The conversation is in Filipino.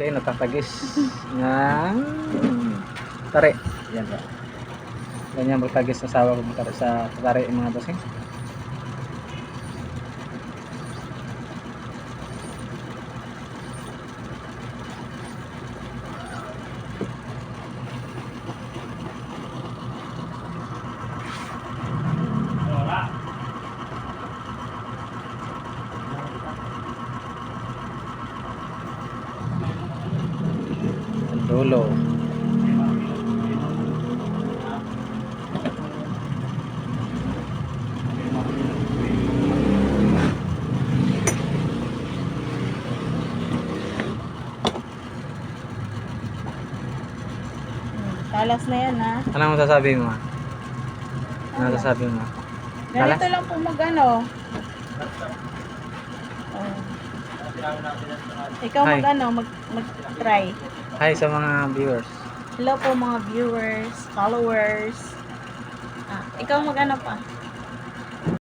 Kasi natatagis ng tari. Yan po. Ganyan magtagis sa sawa ko sa tari mga bossing. Dulo. Talas na yan ha. Ano masasabi mo? Ano masasabi mo? Ganito lang po mag ano. Oh. Ikaw mag ano, mag, mag try. Hi sa mga viewers. Hello po mga viewers, followers. Ah, ikaw mag ano pa.